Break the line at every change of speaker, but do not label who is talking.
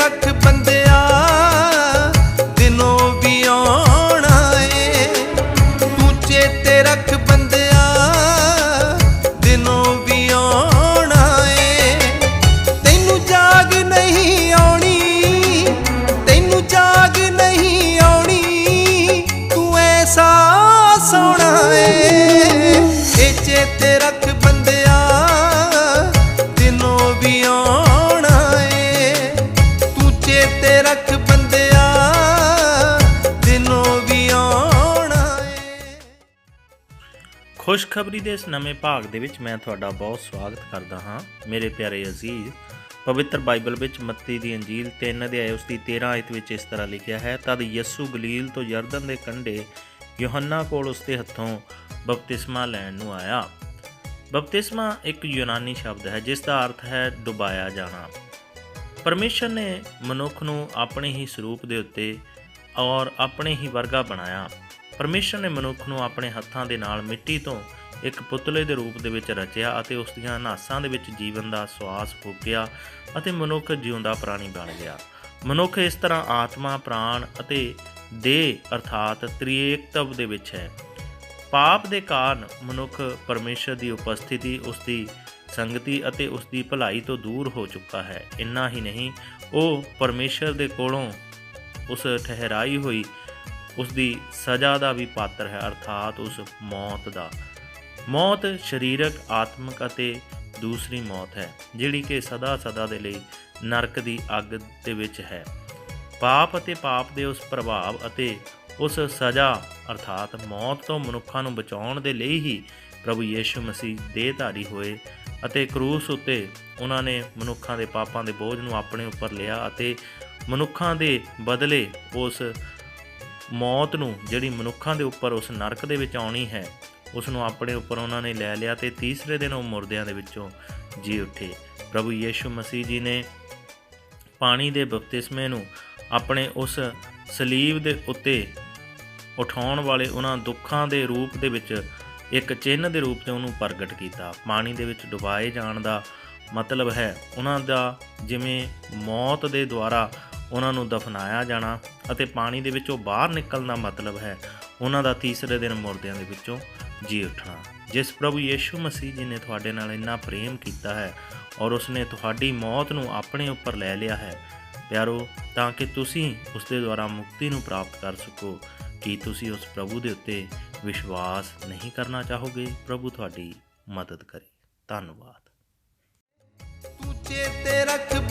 ਰੱਖ ਬੰਦਿਆ।
ਖੁਸ਼ਖਬਰੀ ਦੇ ਇਸ ਨਵੇਂ ਭਾਗ ਦੇ ਵਿੱਚ ਮੈਂ ਤੁਹਾਡਾ ਬਹੁਤ ਸਵਾਗਤ ਕਰਦਾ ਹਾਂ। ਮੇਰੇ ਪਿਆਰੇ ਅਜ਼ੀਜ਼, ਪਵਿੱਤਰ ਬਾਈਬਲ ਵਿੱਚ ਮੱਤੀ ਦੀ ਅੰਜੀਲ 3 ਅਧਿਆਇ ਉਸ ਦੀ 13 ਆਇਤ ਵਿੱਚ ਇਸ ਤਰ੍ਹਾਂ ਲਿਖਿਆ ਹੈ, ਤਦ ਯਿਸੂ ਗਲੀਲ ਤੋਂ ਯਰਦਨ ਦੇ ਕੰਢੇ ਯੋਹੰਨਾ ਕੋਲ ਉਸ ਦੇ ਹੱਥੋਂ ਬਪਤਿਸਮਾ ਲੈਣ ਨੂੰ ਆਇਆ। ਬਪਤਿਸਮਾ ਇੱਕ ਯੂਨਾਨੀ ਸ਼ਬਦ ਹੈ, ਜਿਸ ਦਾ ਅਰਥ ਹੈ ਡੁਬਾਇਆ ਜਾਣਾ। ਪਰਮੇਸ਼ਰ ਨੇ ਮਨੁੱਖ ਨੂੰ ਆਪਣੇ ਹੀ ਸਰੂਪ ਦੇ ਉੱਤੇ ਔਰ ਆਪਣੇ ਹੀ ਵਰਗਾ ਬਣਾਇਆ। ਪਰਮੇਸ਼ਰ ਨੇ ਮਨੁੱਖ ਨੂੰ ਆਪਣੇ ਹੱਥਾਂ ਦੇ ਨਾਲ ਮਿੱਟੀ ਤੋਂ ਇੱਕ ਪੁਤਲੇ ਦੇ ਰੂਪ ਦੇ ਵਿੱਚ ਰਚਿਆ ਅਤੇ ਉਸ ਦੀਆਂ ਨਾਸਾਂ ਦੇ ਵਿੱਚ ਜੀਵਨ ਦਾ ਸਵਾਸ ਫੂਕਿਆ ਅਤੇ ਮਨੁੱਖ ਜਿਉਂਦਾ ਪ੍ਰਾਣੀ ਬਣ ਗਿਆ। ਮਨੁੱਖ ਇਸ ਤਰ੍ਹਾਂ ਆਤਮਾ, ਪ੍ਰਾਣ ਅਤੇ ਦੇਹ ਅਰਥਾਤ ਤ੍ਰਿਏਕਤਵ ਦੇ ਵਿੱਚ ਹੈ। ਪਾਪ ਦੇ ਕਾਰਨ ਮਨੁੱਖ ਪਰਮੇਸ਼ਰ ਦੀ ਉਪਸਥਿਤੀ, ਉਸ ਦੀ ਸੰਗਤੀ ਅਤੇ ਉਸ ਦੀ ਭਲਾਈ ਤੋਂ ਦੂਰ ਹੋ ਚੁੱਕਾ ਹੈ। ਇੰਨਾ ਹੀ ਨਹੀਂ, ਉਹ ਪਰਮੇਸ਼ਰ ਦੇ ਕੋਲੋਂ ਉਸ ਠਹਿਰਾਈ ਹੋਈ ਉਸ ਦੀ ਸਜ਼ਾ ਦਾ ਵੀ ਪਾਤਰ ਹੈ, ਅਰਥਾਤ ਉਸ ਮੌਤ ਦਾ। ਮੌਤ ਸਰੀਰਕ, ਆਤਮਿਕ ਅਤੇ ਦੂਸਰੀ ਮੌਤ ਹੈ, ਜਿਹੜੀ ਕਿ ਸਦਾ ਸਦਾ ਦੇ ਲਈ ਨਰਕ ਦੀ ਅੱਗ ਦੇ ਵਿੱਚ ਹੈ। ਪਾਪ ਅਤੇ ਪਾਪ ਦੇ ਉਸ ਪ੍ਰਭਾਵ ਅਤੇ ਉਸ ਸਜ਼ਾ, ਅਰਥਾਤ ਮੌਤ ਤੋਂ ਮਨੁੱਖਾਂ ਨੂੰ ਬਚਾਉਣ ਦੇ ਲਈ ਹੀ ਪ੍ਰਭੂ ਯੀਸ਼ੂ ਮਸੀਹ ਦੇਹਧਾਰੀ ਹੋਏ ਅਤੇ ਕਰੂਸ ਉੱਤੇ ਉਹਨਾਂ ਨੇ ਮਨੁੱਖਾਂ ਦੇ ਪਾਪਾਂ ਦੇ ਬੋਝ ਨੂੰ ਆਪਣੇ ਉੱਪਰ ਲਿਆ ਅਤੇ ਮਨੁੱਖਾਂ ਦੇ ਬਦਲੇ ਉਸ ਮੌਤ ਨੂੰ ਜਿਹੜੀ ਮਨੁੱਖਾਂ ਦੇ ਉੱਪਰ ਉਸ ਨਰਕ ਦੇ ਵਿੱਚ ਆਉਣੀ ਹੈ, ਉਸ ਨੂੰ ਆਪਣੇ ਉੱਪਰ ਉਹਨਾਂ ਨੇ ਲੈ ਲਿਆ ਤੇ ਤੀਸਰੇ ਦਿਨ ਉਹ ਮੁਰਦਿਆਂ ਦੇ ਵਿੱਚੋਂ ਜੀ ਉੱਠੇ। ਪ੍ਰਭੂ ਯੀਸ਼ੂ ਮਸੀਹ ਜੀ ਨੇ ਪਾਣੀ ਦੇ ਬਪਤਿਸਮੇ ਨੂੰ ਆਪਣੇ ਉਸ ਸਲੀਬ ਦੇ ਉੱਤੇ ਉਠਾਉਣ ਵਾਲੇ ਉਹਨਾਂ ਦੁੱਖਾਂ ਦੇ ਰੂਪ ਦੇ ਵਿੱਚ ਇੱਕ ਚਿੰਨ੍ਹ ਦੇ ਰੂਪ ਤੇ ਉਹਨੂੰ ਪ੍ਰਗਟ ਕੀਤਾ। ਪਾਣੀ ਦੇ ਵਿੱਚ ਡੁਬਾਏ ਜਾਣ ਦਾ ਮਤਲਬ ਹੈ ਉਹਨਾਂ ਦਾ ਜਿਵੇਂ ਮੌਤ ਦੇ ਦੁਆਰਾ ਉਹਨਾਂ ਨੂੰ ਦਫਨਾਇਆ ਜਾਣਾ ਅਤੇ ਪਾਣੀ ਦੇ ਵਿੱਚੋਂ ਬਾਹਰ ਨਿਕਲਣ ਦਾ ਮਤਲਬ ਹੈ ਉਹਨਾਂ ਦਾ ਤੀਸਰੇ ਦਿਨ ਮੁਰਦਿਆਂ ਦੇ ਵਿੱਚੋਂ ਜੀ ਉੱਠਣਾ। ਜਿਸ ਪ੍ਰਭੂ ਯੀਸ਼ੂ ਮਸੀਹ ਜੀ ਨੇ ਤੁਹਾਡੇ ਨਾਲ ਇੰਨਾ ਪ੍ਰੇਮ ਕੀਤਾ ਹੈ ਔਰ ਉਸਨੇ ਤੁਹਾਡੀ ਮੌਤ ਨੂੰ ਆਪਣੇ ਉੱਪਰ ਲੈ ਲਿਆ ਹੈ, ਪਿਆਰੋ, ਤਾਂ ਕਿ ਤੁਸੀਂ ਉਸ ਦੇ ਦੁਆਰਾ ਮੁਕਤੀ ਨੂੰ ਪ੍ਰਾਪਤ ਕਰ ਸਕੋ। ਕੀ ਤੁਸੀਂ ਉਸ ਪ੍ਰਭੂ ਦੇ ਉੱਤੇ ਵਿਸ਼ਵਾਸ ਨਹੀਂ ਕਰਨਾ ਚਾਹੋਗੇ? ਪ੍ਰਭੂ ਤੁਹਾਡੀ ਮਦਦ ਕਰੇ। ਧੰਨਵਾਦ।
ਤੂੰ ਚੇਤੇ ਰੱਖ